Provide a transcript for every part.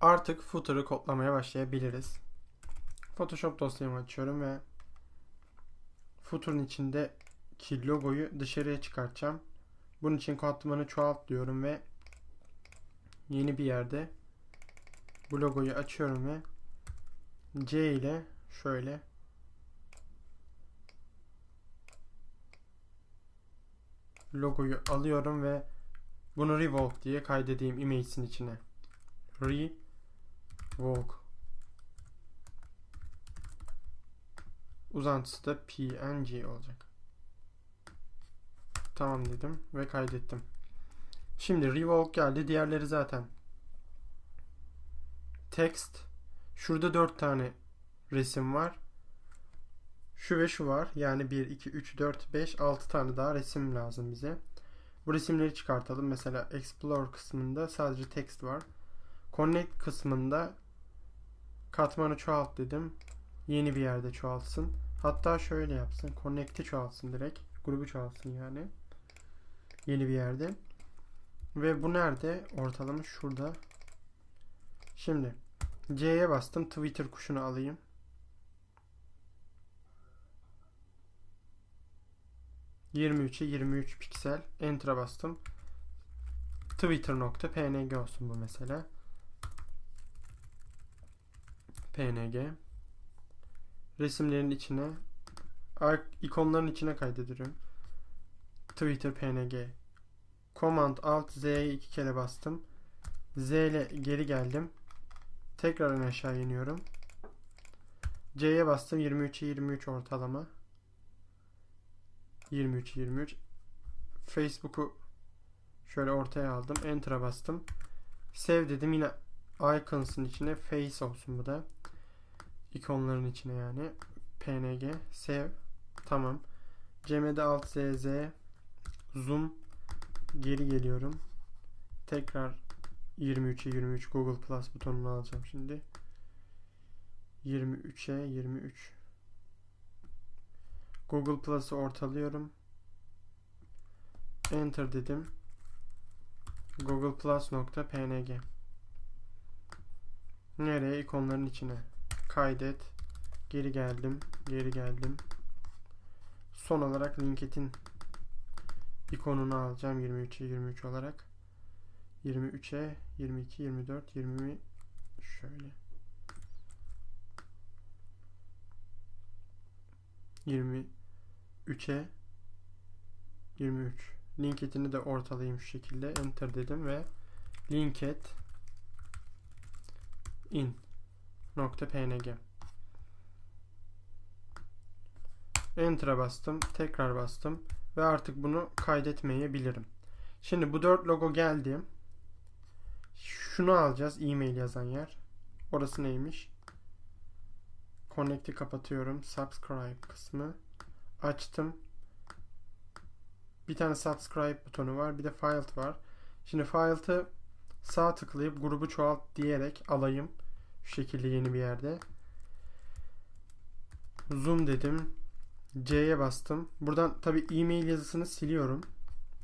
Artık footer'ı kodlamaya başlayabiliriz. Photoshop dosyamı açıyorum ve footer'ın içindeki logoyu dışarıya çıkartacağım. Bunun için katmanı çoğalt diyorum ve yeni bir yerde bu logoyu açıyorum ve C ile şöyle logoyu alıyorum ve bunu revolve diye kaydedeyim image'in içine. Revolve uzantısı da png olacak. Tamam dedim ve kaydettim. Şimdi revolve geldi. Diğerleri zaten text. Şurada 4 tane resim var. Şu ve şu var. Yani 1, 2, 3, 4, 5, 6 tane daha resim lazım bize. Bu resimleri çıkartalım. Mesela Explore kısmında sadece text var. Connect kısmında katmanı çoğalt dedim. Yeni bir yerde çoğaltsın. Hatta şöyle yapsın. Connect'i çoğaltsın direkt. Grubu çoğaltsın yani. Yeni bir yerde. Ve bu nerede? Ortalama şurada. Şimdi C'ye bastım. Twitter kuşunu alayım. ...23'e 23 piksel. Enter'a bastım. Twitter.png olsun bu mesela. PNG. Resimlerin içine... ikonların içine kaydediyorum. Twitter PNG. Command Alt Z'ye iki kere bastım. Z ile geri geldim. Tekrar aşağı iniyorum. C'ye bastım. 23'e 23 ortalama. 23 23. Facebook'u şöyle ortaya aldım. Enter'a bastım. Save dedim. Yine icons'ın içine face olsun bu da. İkonların içine yani. PNG. Save. Tamam. CMD alt ZZ. Zoom. Geri geliyorum. Tekrar 23'e 23 Google Plus butonunu alacağım şimdi. 23'e 23. Google Plus'ı ortalıyorum. Enter dedim. Google Plus.png Nereye? ikonların içine. Kaydet. Geri geldim. Geri geldim. Son olarak LinkedIn ikonunu alacağım 23'e 23 olarak. 23'e 22, 24, 20 şöyle. 23'e 23. Linketini de ortalayayım şu şekilde. Enter dedim ve linket in png Enter'a bastım. Tekrar bastım. Ve artık bunu kaydetmeyebilirim. Şimdi bu dört logo geldi. Şunu alacağız. E-mail yazan yer. Orası neymiş? Connect'i kapatıyorum. Subscribe kısmı. Açtım. Bir tane subscribe butonu var. Bir de file var. Şimdi file'ı sağ tıklayıp grubu çoğalt diyerek alayım. Şu şekilde yeni bir yerde. Zoom dedim. C'ye bastım. Buradan tabi e-mail yazısını siliyorum.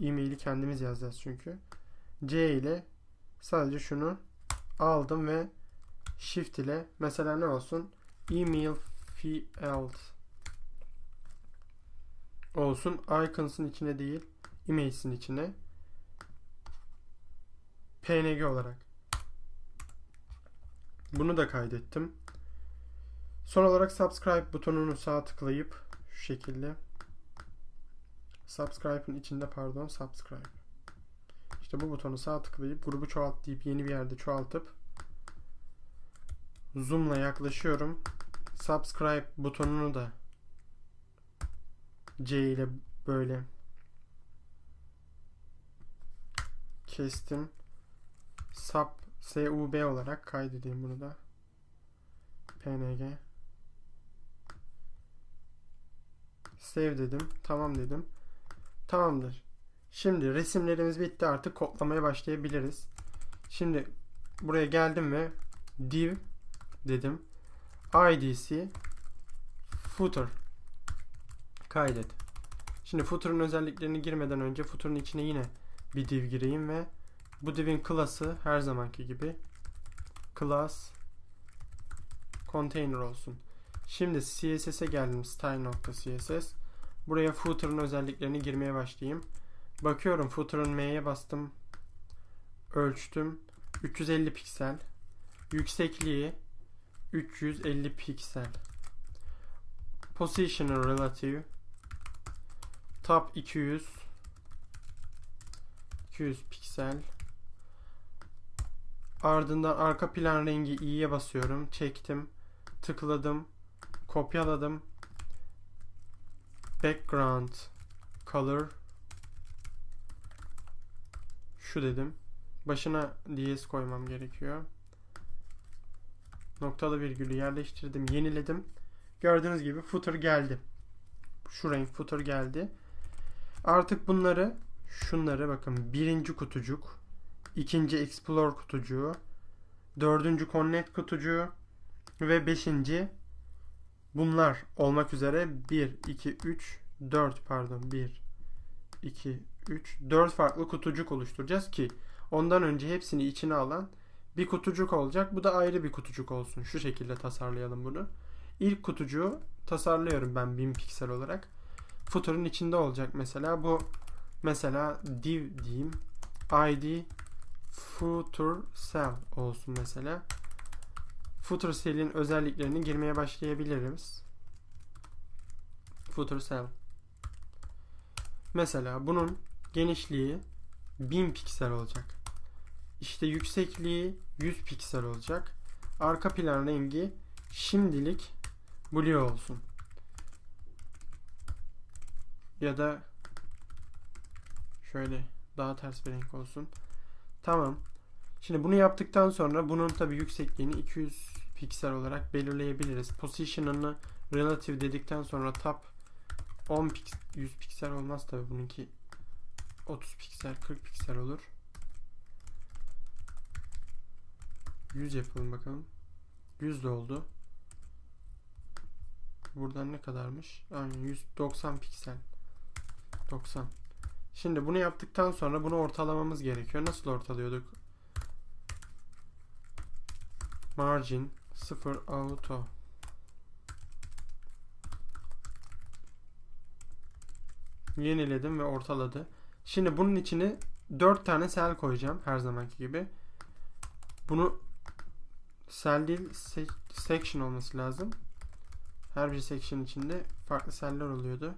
E-maili kendimiz yazacağız çünkü. C ile sadece şunu aldım ve shift ile mesela ne olsun? Email field olsun. Icons'ın içine değil, image'in içine. PNG olarak. Bunu da kaydettim. Son olarak subscribe butonunu sağ tıklayıp şu şekilde. Subscribe'ın içinde pardon subscribe. İşte bu butonu sağ tıklayıp grubu çoğalt deyip yeni bir yerde çoğaltıp zoom'la yaklaşıyorum. Subscribe butonunu da C ile böyle kestim. Sub sub olarak kaydedeyim bunu da png Save dedim. Tamam dedim. Tamamdır. Şimdi resimlerimiz bitti. Artık kodlamaya başlayabiliriz. Şimdi buraya geldim ve div dedim. IDC footer kaydet. Şimdi footer'ın özelliklerini girmeden önce footer'ın içine yine bir div gireyim ve bu div'in class'ı her zamanki gibi class container olsun. Şimdi CSS'e geldim style.css. Buraya footer'ın özelliklerini girmeye başlayayım. Bakıyorum footer'ın M'ye bastım. Ölçtüm. 350 piksel. Yüksekliği 350 piksel. Positioner relative top 200 200 piksel. Ardından arka plan rengi i'ye basıyorum. Çektim. Tıkladım. Kopyaladım. Background color şu dedim. Başına ds koymam gerekiyor. Noktalı virgülü yerleştirdim. Yeniledim. Gördüğünüz gibi footer geldi. Şu renk footer geldi. Artık bunları şunları bakın birinci kutucuk, ikinci explore kutucuğu, dördüncü connect kutucuğu ve beşinci bunlar olmak üzere 1, 2, 3, 4 pardon 1, 2, 3, 4 farklı kutucuk oluşturacağız ki ondan önce hepsini içine alan bir kutucuk olacak. Bu da ayrı bir kutucuk olsun. Şu şekilde tasarlayalım bunu. İlk kutucuğu tasarlıyorum ben 1000 piksel olarak. Footer'ın içinde olacak mesela. Bu mesela div diyeyim. id footer cell olsun mesela. Footer cell'in özelliklerini girmeye başlayabiliriz. Footer cell. Mesela bunun genişliği 1000 piksel olacak. İşte yüksekliği 100 piksel olacak. Arka plan rengi şimdilik blue olsun. Ya da şöyle daha ters bir renk olsun. Tamam. Şimdi bunu yaptıktan sonra bunun tabi yüksekliğini 200 piksel olarak belirleyebiliriz. Position'ını relative dedikten sonra top 10 piks 100 piksel olmaz tabi bununki 30 piksel 40 piksel olur. 100 yapalım bakalım. 100 de oldu. Buradan ne kadarmış? Aynen 190 piksel. 90. Şimdi bunu yaptıktan sonra bunu ortalamamız gerekiyor. Nasıl ortalıyorduk? Margin 0 auto. Yeniledim ve ortaladı. Şimdi bunun içine 4 tane cell koyacağım her zamanki gibi. Bunu cell değil section olması lazım. Her bir section içinde farklı cell'ler oluyordu.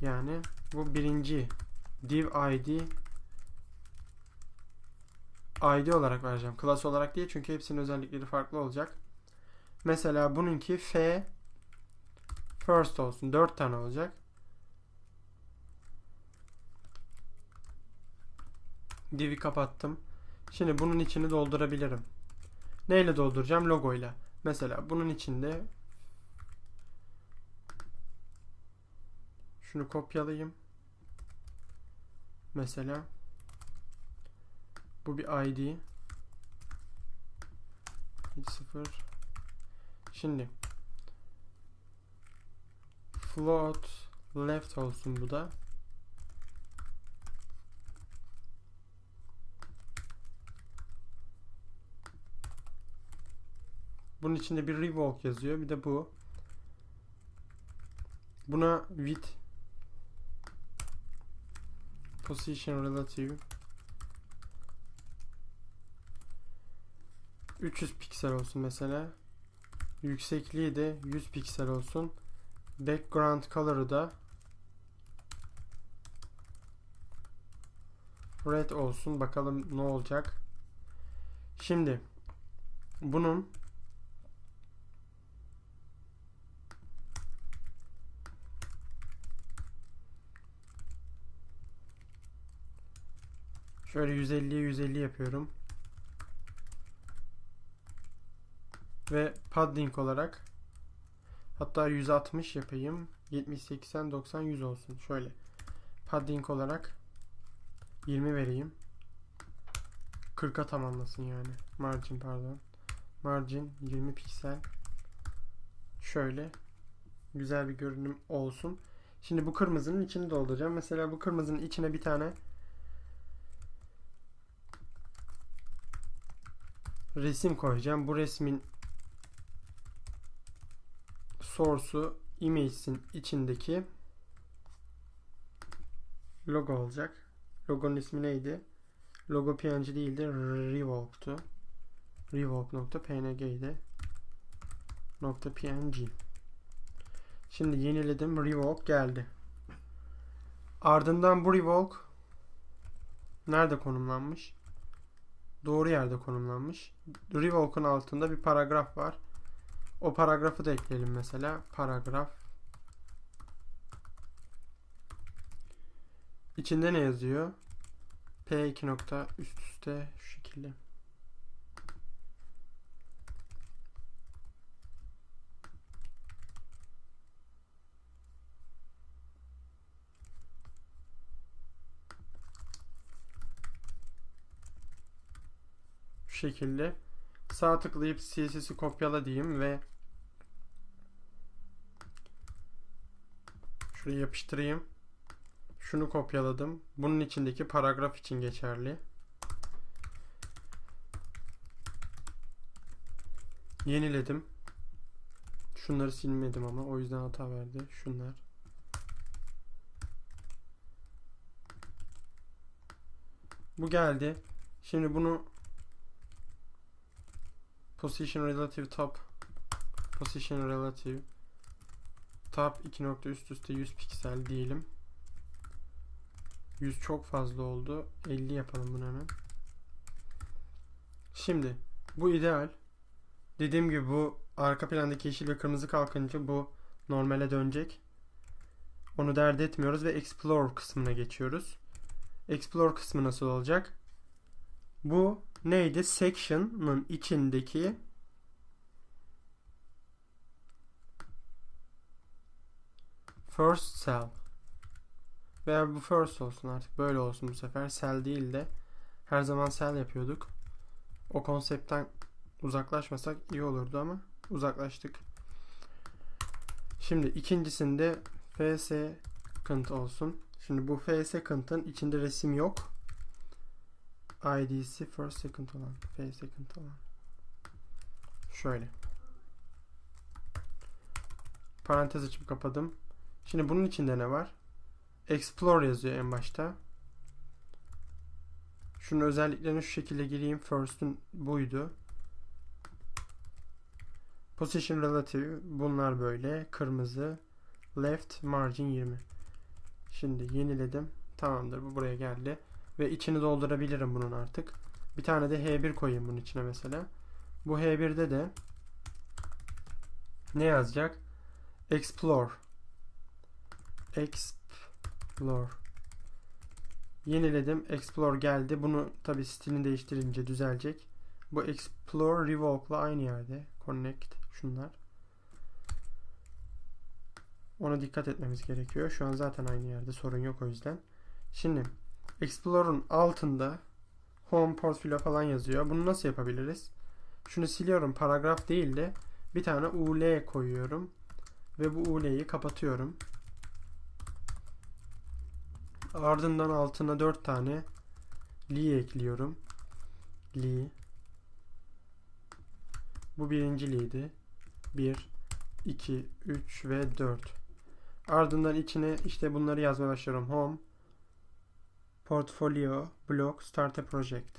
Yani bu birinci div id id olarak vereceğim. Class olarak değil çünkü hepsinin özellikleri farklı olacak. Mesela bununki f first olsun. 4 tane olacak. Div'i kapattım. Şimdi bunun içini doldurabilirim. Neyle dolduracağım? Logoyla. Mesela bunun içinde şunu kopyalayayım. Mesela bu bir ID. Hiç sıfır. Şimdi float left olsun bu da. Bunun içinde bir revoke yazıyor. Bir de bu. Buna width position relative 300 piksel olsun mesela. Yüksekliği de 100 piksel olsun. Background color'ı da red olsun. Bakalım ne olacak. Şimdi bunun Şöyle 150'ye 150 yapıyorum. Ve padding olarak hatta 160 yapayım. 70, 80, 90, 100 olsun. Şöyle padding olarak 20 vereyim. 40'a tamamlasın yani. Margin pardon. Margin 20 piksel. Şöyle güzel bir görünüm olsun. Şimdi bu kırmızının içini dolduracağım. Mesela bu kırmızının içine bir tane resim koyacağım. Bu resmin source'u image'in içindeki logo olacak. Logonun ismi neydi? Logo PNG değildi. Revolve'tu. Revolve.png idi. Nokta .png. Şimdi yeniledim. Revolve geldi. Ardından bu Revolve nerede konumlanmış? Doğru yerde konumlanmış. Revolve'un altında bir paragraf var. O paragrafı da ekleyelim mesela. Paragraf. İçinde ne yazıyor? P2 nokta üst üste şu şekilde. Şekilde sağ tıklayıp CSS'i kopyala diyeyim ve şuraya yapıştırayım. Şunu kopyaladım. Bunun içindeki paragraf için geçerli. Yeniledim. Şunları silmedim ama o yüzden hata verdi. Şunlar. Bu geldi. Şimdi bunu position relative top position relative top 2 nokta üst üste 100 piksel diyelim. 100 çok fazla oldu. 50 yapalım bunu hemen. Şimdi bu ideal. Dediğim gibi bu arka plandaki yeşil ve kırmızı kalkınca bu normale dönecek. Onu dert etmiyoruz ve Explore kısmına geçiyoruz. Explore kısmı nasıl olacak? Bu neydi? Section'ın içindeki first cell veya bu first olsun artık böyle olsun bu sefer cell değil de her zaman cell yapıyorduk. O konseptten uzaklaşmasak iyi olurdu ama uzaklaştık. Şimdi ikincisinde f second olsun. Şimdi bu f second'ın içinde resim yok. ID'si first second olan, f second olan. Şöyle. Parantez açıp kapadım. Şimdi bunun içinde ne var? Explore yazıyor en başta. Şunun özelliklerine şu şekilde gireyim. First'ün buydu. Position Relative bunlar böyle. Kırmızı. Left margin 20. Şimdi yeniledim. Tamamdır bu buraya geldi. Ve içini doldurabilirim bunun artık. Bir tane de H1 koyayım bunun içine mesela. Bu H1'de de ne yazacak? Explore. Explore. Yeniledim. Explore geldi. Bunu tabi stilini değiştirince düzelecek. Bu Explore Revoke'la aynı yerde. Connect. Şunlar. Ona dikkat etmemiz gerekiyor. Şu an zaten aynı yerde. Sorun yok o yüzden. Şimdi Explorer'ın altında Home Portfolio falan yazıyor. Bunu nasıl yapabiliriz? Şunu siliyorum. Paragraf değil de bir tane UL koyuyorum. Ve bu UL'yi kapatıyorum. Ardından altına 4 tane li ekliyorum. Li. Bu birinci li'ydi. 1, 2, 3 ve 4. Ardından içine işte bunları yazmaya başlıyorum. Home, Portfolio, Blog, Start a Project.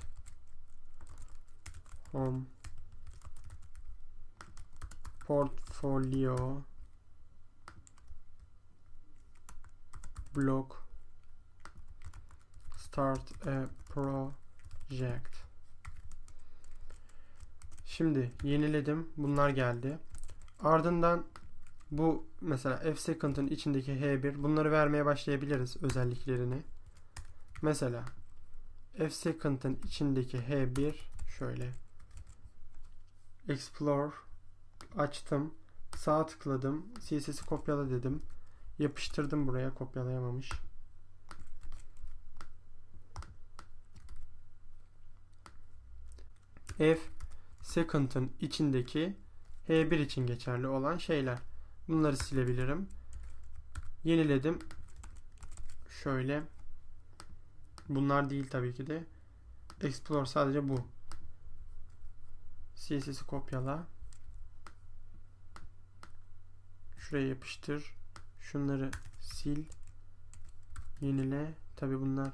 Home, Portfolio, Blog, Start a Project. Şimdi yeniledim. Bunlar geldi. Ardından bu mesela F second'ın içindeki H1 bunları vermeye başlayabiliriz özelliklerini. Mesela F second'ın içindeki H1 şöyle Explore açtım. Sağ tıkladım. CSS'i kopyala dedim. Yapıştırdım buraya kopyalayamamış. F second'ın içindeki H1 için geçerli olan şeyler. Bunları silebilirim. Yeniledim. Şöyle. Bunlar değil tabii ki de. Explore sadece bu. CSS'i kopyala. Şuraya yapıştır. Şunları sil. Yenile. Tabi bunlar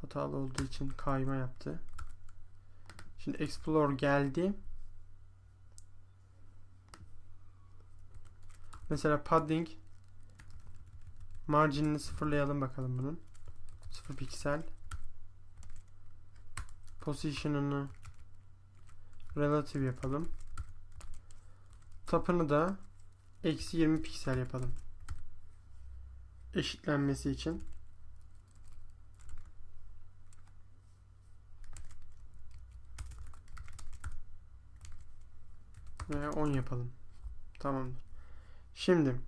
hatalı olduğu için kayma yaptı. Şimdi Explore geldi. Mesela padding marginini sıfırlayalım bakalım bunun. 0 piksel. Position'ını relative yapalım. Tapını da eksi 20 piksel yapalım. Eşitlenmesi için. Veya 10 yapalım. Tamamdır. Şimdi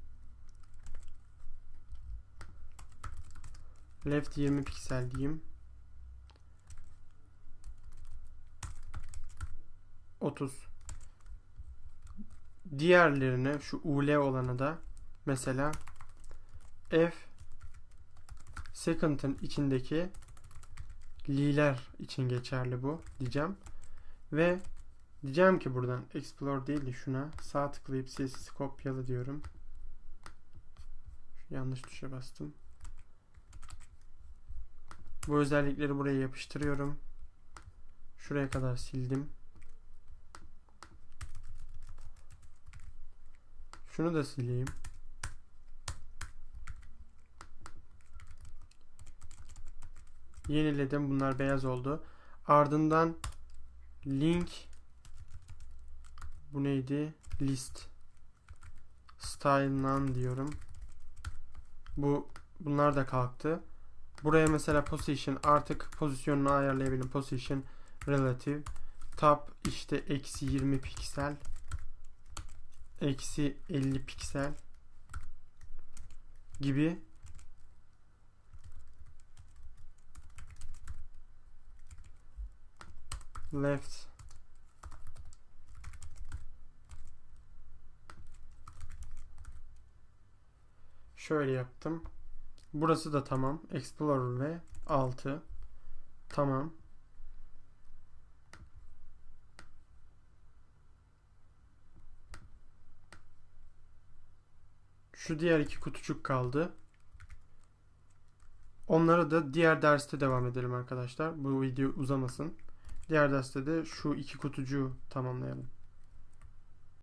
left 20 piksel diyeyim. 30 diğerlerine şu ul olanı da mesela f second'ın içindeki li'ler için geçerli bu diyeceğim. Ve diyeceğim ki buradan explore değil de şuna sağ tıklayıp CSS kopyala diyorum. Yanlış tuşa bastım bu özellikleri buraya yapıştırıyorum şuraya kadar sildim Şunu da sileyim. Yeniledim. Bunlar beyaz oldu. Ardından link bu neydi? List style diyorum. Bu bunlar da kalktı. Buraya mesela position artık pozisyonunu ayarlayabilirim. Position relative tab işte eksi 20 piksel eksi 50 piksel gibi left şöyle yaptım. Burası da tamam. Explorer ve 6 tamam. Şu diğer iki kutucuk kaldı. Onları da diğer derste devam edelim arkadaşlar. Bu video uzamasın. Diğer derste de şu iki kutucuğu tamamlayalım.